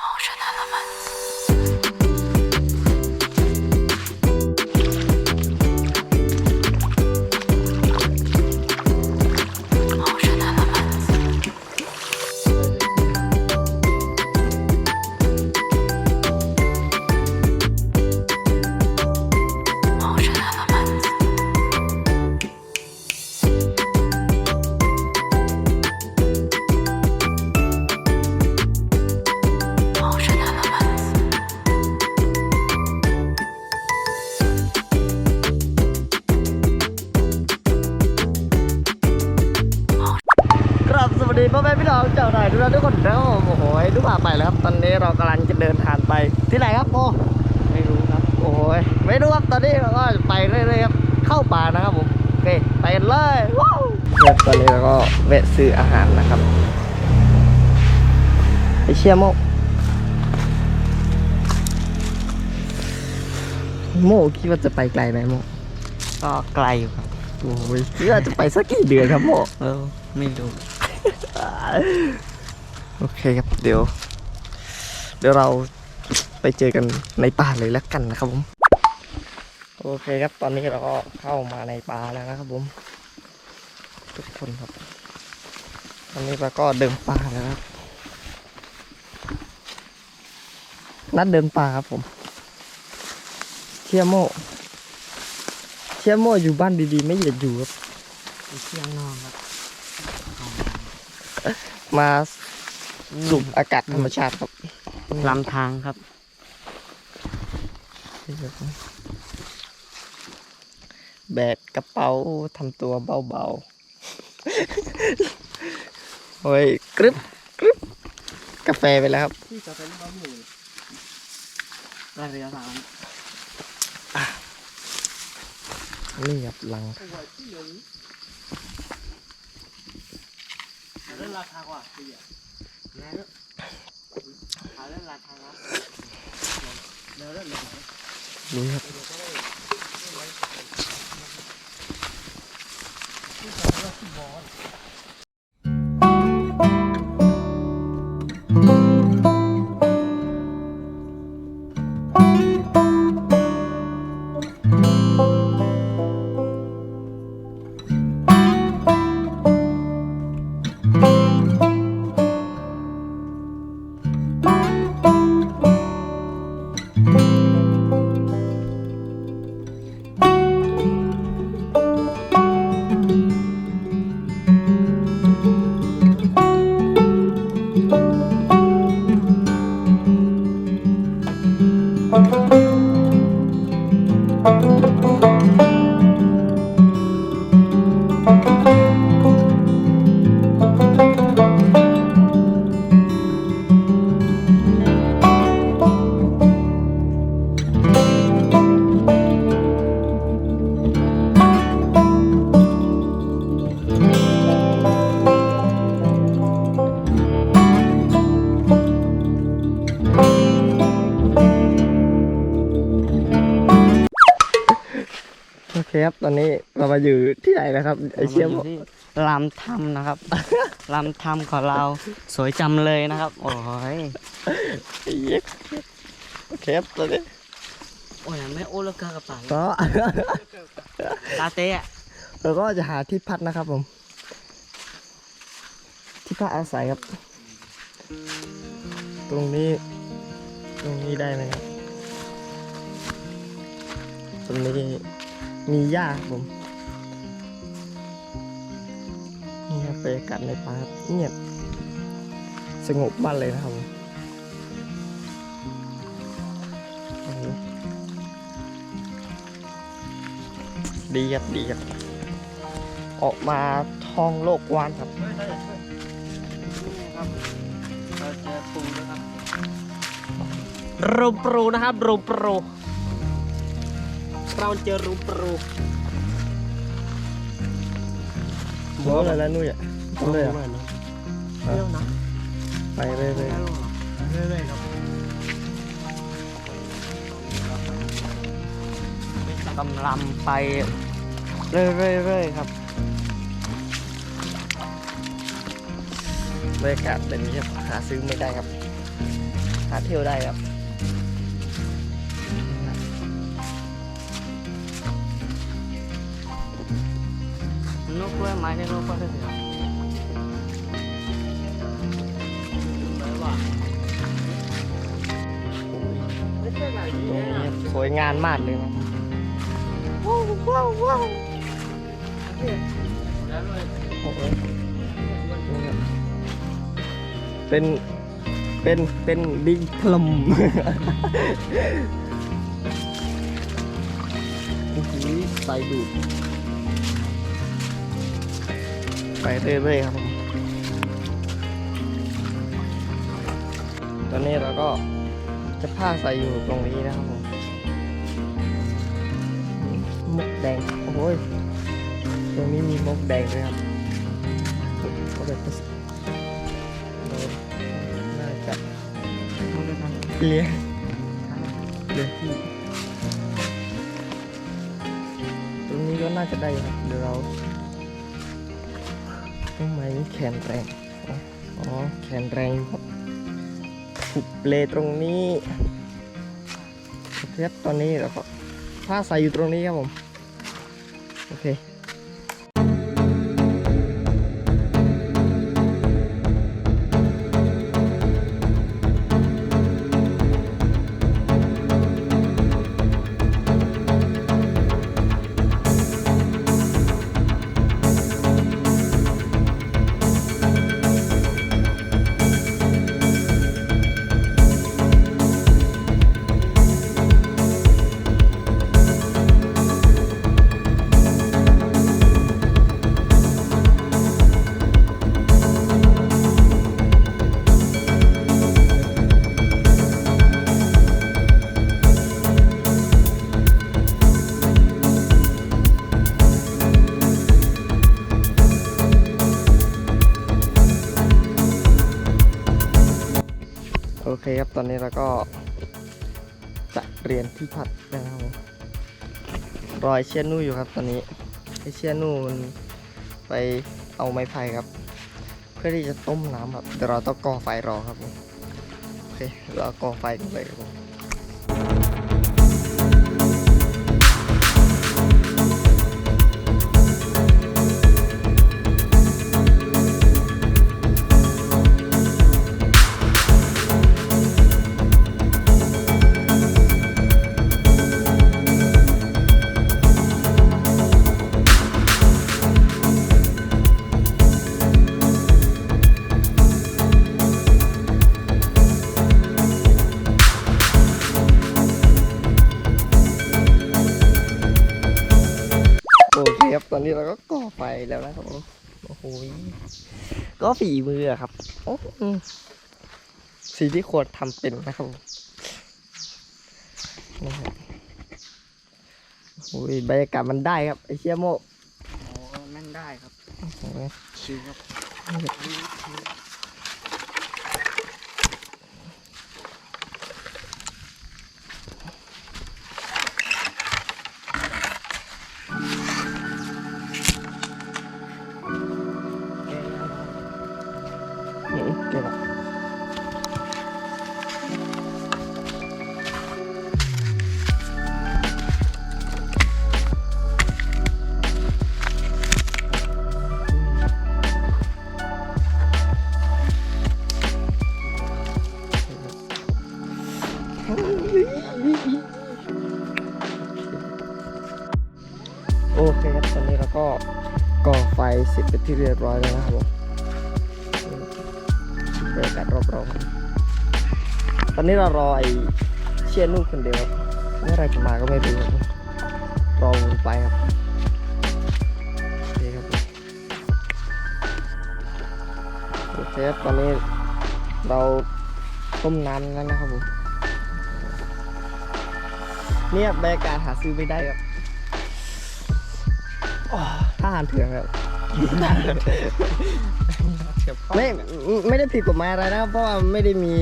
ครับสวั ดีพ่อแม่พี่น้องเจ้าหน่อยทุกท่านทุกคนนะครับผมโอ้โหทุกผ่าไปแล้วครับ ตอนนี้เรากำลังจะเดินทางไปที่ไหนครับโอ้ไม่รู้ครับ โอ้ยไม่รู้ครับตอนนี้เราก็จะไปเรื่อยๆครับเข้าป่านะครับผมโอเคไปกันเลยว้าวครับตอนนี้เราก็แวะซื้ออาหารนะครับไอเชี่ยโมกโมคิดว่าจะไปไกลไหมโมก็ไกลอยู่ครับโอ้ยคิดว่าจะไปสักกี่เดือนครับโมเออไม่รู้ โอเคครับเดี๋ยว เดี๋ยวเราไปเจอกันในป่าเลยแล้วกันนะครับผม โอเคครับตอนนี้เราก็เข้ามาในป่าแล้วนะครับผม ทุกคนครับ ตอนนี้เราก็เดินป่าแล้วครับ นัดเดินป่าครับผม เชียโมเชียโมอยู่บ้านดีๆ ไม่อยากอยู่ครับไปเที่ยงนอกครับ มาสูบอากาศธรรมชาติครับลำทางครับ แบกกระเป๋าทำตัวเบาๆ โอ้ยกรึบกรึบกาแฟไปแล้วครับที่จะเป็นบะหมี่ระเรือสามนี่ครับลัง เรื่องราคากว่าพี่อะแล้วหาเรื่องราคาครับเรื่องเรื่องนี่ครับโอเค ครับ ตอนนี้เรามาอยู่ที่ไหนนะครับ ไอเชียมรามาที่ลำถ้ำนะครับ ลำถ้ำของเราสวยจำเลยนะครับ โอ้ยไอ้เหี้ยโอเคครับตอนนี้โอ้ยไม่โอละกากระป๋าก็ ตาเตะเราก็จะหาที่พักนะครับผม ที่พักอาศัยครับ ตรงนี้ ตรงนี้ได้ไหมครับตรงนี้ มีหญ้าครับผม นี่ครับบรรยากาศในป่าเงียบสงบบ้านเลยนะครับดีครับดีครับออกมาท่องโลกกวานครับนี่ครับเราจอปูด้วยครับรูปรูนะครับรูปรูเราเจอรูปรู บอกอะไรแล้วนุ้ยอะเอาเลยอะเที่ยวนะไปเลยเลยเรื่อยๆครับกำลังไปเรื่อยๆครับบรรยากาศแบบนี้ครับหาซื้อไม่ได้ครับ หาเที่ยวได้ครับ นกกล้วยไม้ในนกก็ได้เหรอไม่ว่าไม่ใช่ไหนตรงเนี่ยนี้สวยงามมากเลยนะว้าวว้าวว้าวแล้วเลยโอ้โหนี่ครับเป็นเป็นเป็นดิงพลมโอ้โหใส่ดูด ไปเรื่อยๆครับผมตอนนี้เราก็จะผ้าใส่อยู่ตรงนี้นะครับผมมุกแดง โอ้โหยตรงนี้มีมุกแดงด้วยครับก็แบบน่าจะเลี้ยเลี้ยงที่ตรงนี้ก็น่าจะได้ครับ เดี๋ยวเรา ต้นไม้นี่แขนแรง อ๋อ แขนแรงครับผูกเปลตรงนี้เคครับตอนนี้เราก็ผ้าใส่อยู่ตรงนี้ครับผม โอเค อเคครับ ตอนนี้เราก็จะเรียนที่พัดนะครับผมรอยเชียนนู่อยู่ครับ ตอนนี้ไอเชียนนู่มันไปเอาไม้ไผ่ครับ เพื่อที่จะต้มน้ำครับ เดี๋ยวเราต้องก่อไฟรอครับผมโอเค เราก่อไฟกันเลยครับผม ก็ฝีมืออะครับโอ้อืมสิ่งที่ควรทำเป็นนะครับผมนี่ครับโอ้ยบรรยากาศมันได้ครับไอเชี่ยโมโอ้แม่นได้ครับโอ้โหชิวครับ เรียบร้อยแล้วนะครับผมบรรยากาศรอบๆตอนนี้เรารอไอ้เชียนุ่คนเดียวครับเมื่อไรจะมาก็ไม่รู้ครับรอวนไปครับโอเครับผมโอเคครับตอนนี้เราต้มน้ำแล้วนะครับผมเนี่ยบรรยากาศหาซื้อไม่ได้ครับอ้อทหารเถื่อนครับ ไม่ไม่ได้ผิดกฎหมายอะไรนะครับ เพราะว่าไม่ได้มี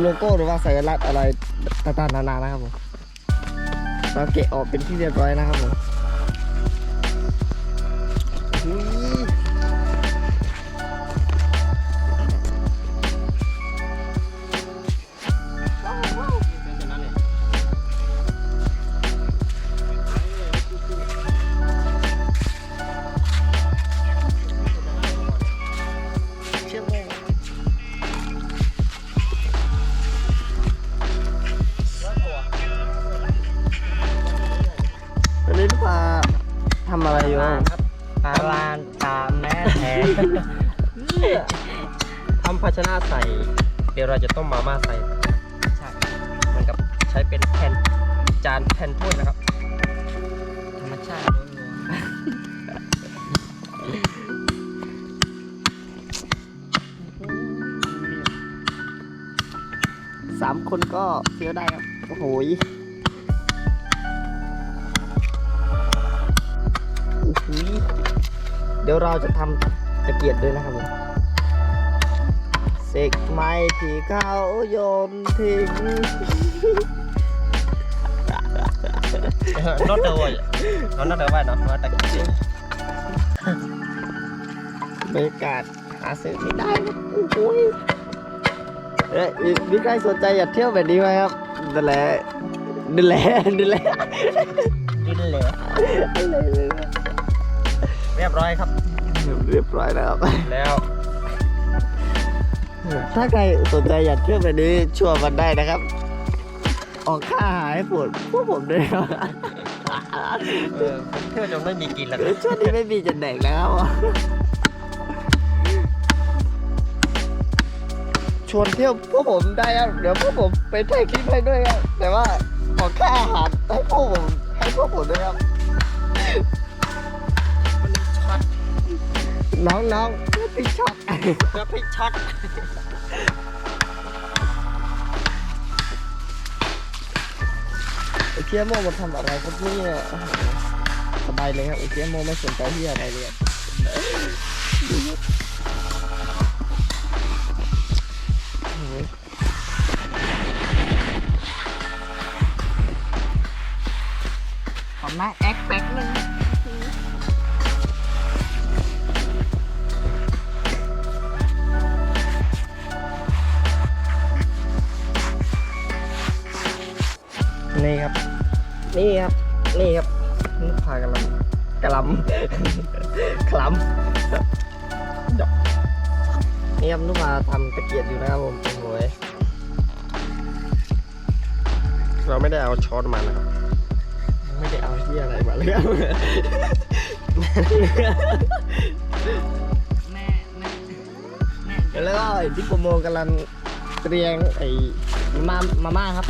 โลโก้หรือว่าสัญลักษณ์อะไรต่างๆนานานะครับผมเราเกะออกเป็นที่เรียบร้อยนะครับผม ทำภาชนะใส่ เดี๋ยวเราจะต้มมาม่าใส่ใช่เหมือนกับใช้เป็นแผ่นจานแผ่นถ้วยนะครับ ธรรมชาติล้วนๆสามคนก็เฟี้ยวได้ครับ โอ้โห ดี๋ยวเราจะทำตะเกียบด้วยนะครับผมเสกไม้ที่เขาโยนทิ้งนอตเดอร์ไว้นอตเดอร์ไว้เนาะมาตะกี้บรรยากาศหาซื้อไม่ได้ครับโอ้โหยเอ้ยมีมีใครสนใจอยากเที่ยวแบบนี้ไหมครับนั่นแหละนั่นแหละนั่นแหละกินเลยอะไรเลยนะ เรียบร้อยครับ เรียบร้อยแล้วครับแล้วถ้าใครสนใจอยากเที่ยวแบบนี้ชวนมันได้นะครับ ออกค่าอาหารให้ปวดพวกผมด้วยครับเออผมเที่ยวจนไม่มีกินแล้วช่วงนี้ไม่มีจะแดกแล้วครับชวนเที่ยวพวกผมได้ครับเดี๋ยวพวกผมไปถ่ายคลิปให้ด้วยครับแต่ว่าขอค่าอาหารให้พวกผมให้พวกผมด้วยครับ น้องๆเพื่อติดช็อตเพื่อพริกช็อตไอ้เทียโมมันทำอะไรครับเนี่ยสบายเลยครับไอ้เทียโมไม่สนใจที่อะไรเลยอะโอ้โหขอมาแอคแป๊กนึง นี่ครับ นี่ครับ นี่ครับนุกพากำลังกำลังคลำดอกนี่ครับนุกมาทำตะเกียบอยู่นะครับผมโอ้โหยเราไม่ได้เอาช้อนมานะครับ ไม่ได้เอาที่อะไรมาเลยครับแม่แม่แม่แล้วก็ไอ้ที่โปรโมกำลังเตรียงไอ้มามาม่าครับ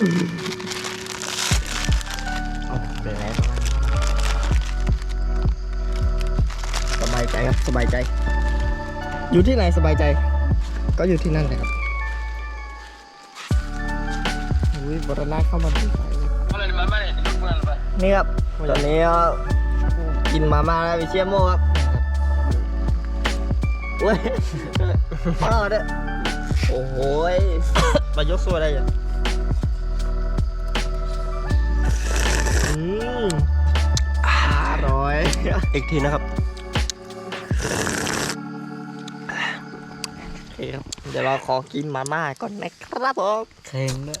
เอเป็นไงบ้างสบายใจครับ สบายใจ อยู่ที่ไหนสบายใจ ก็อยู่ที่นั่นแหละครับอุ้ยบรณะเข้ามาที่ไหนนี่ครับ ตอนนี้กินมาม่าแล้วไปเชี่ยโม่ครับเว้ยพ่อเด้อโอ้โหยมายกซัวได้ยัง อืมอร่อย อีกทีนะครับโอเคครับเดี๋ยวเราขอกินมาม่าก่อนนะครับผมเพลงด้วย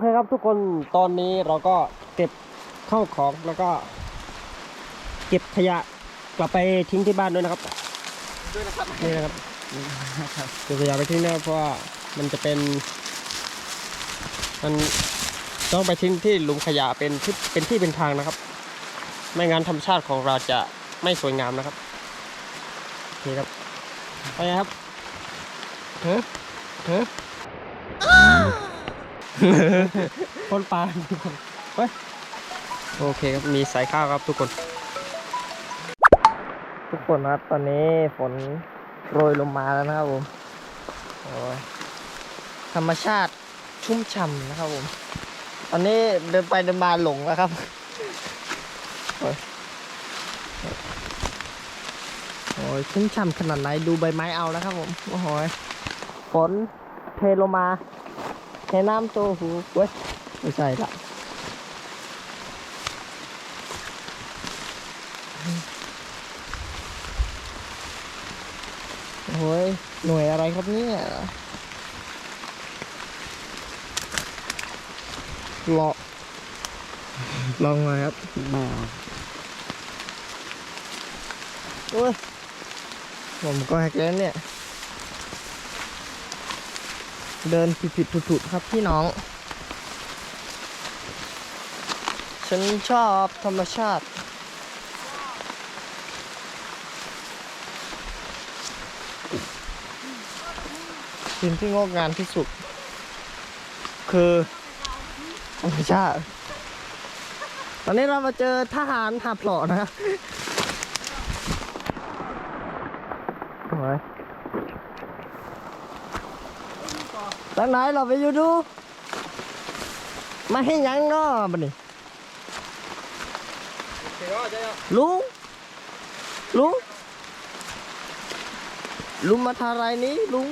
เคครับทุกคนตอนนี้เราก็เก็บเข้าวของแล้วก็ เก็บขยะกลับไปทิ้งที่บ้านด้วยนะครับด้วยนะครับนี่นะครับเก็บขยะไปทิ้งนะเพราะว่ามันจะเป็น มันต้องไปทิ้งที่หลุมขยะเป็นที่เป็นที่เป็นทางนะครับ ไม่งั้นธรรมชาติของเราจะไม่สวยงามนะครับโอเคครับไปครับเฮ้ยเฮ้ย คนปลาเฮ้ยโอเคครับ มีสายข้าวครับทุกคน ทุกคนครับ ตอนนี้ฝนโรยลงมาแล้วนะครับผมโอ้ยธรรมชาติชุ่มฉ่ำนะครับผม ตอนนี้เดินไปเดินมาหลงแล้วครับโอ้ยโอ้ยชุ่มฉ่ำขนาดไหนดูใบไม้เอาแล้วครับผม โอ้โหยฝนเทลงมา เทน้ำโตหูเว้ยไม่ใช่ละโอ้ยหน่วยอะไรครับเนี่ยเลาะลองหน่อยครับโอ้ยผมก็แฮกแล้วเนี่ย เดินผิดๆถุดๆครับพี่น้อง ฉันชอบธรรมชาติ สิ่งที่งดงามที่สุด คือธรรมชาติ ตอนนี้เรามาเจอทหารหาบหล่อนะครับโอ้ย ทางไหนเราไปอยู่ดู มาให้หยังเนาะบัดนี้ลุงลุงลุงมาทาอะไรนี้ลุง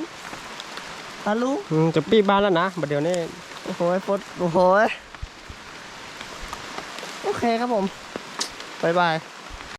ตาลุงอืมจะปีบ้านแล้วนะบัดเดี๋ยวนี้โอ้โหฟดโอ้โหโอเคครับผมบ๊ายบาย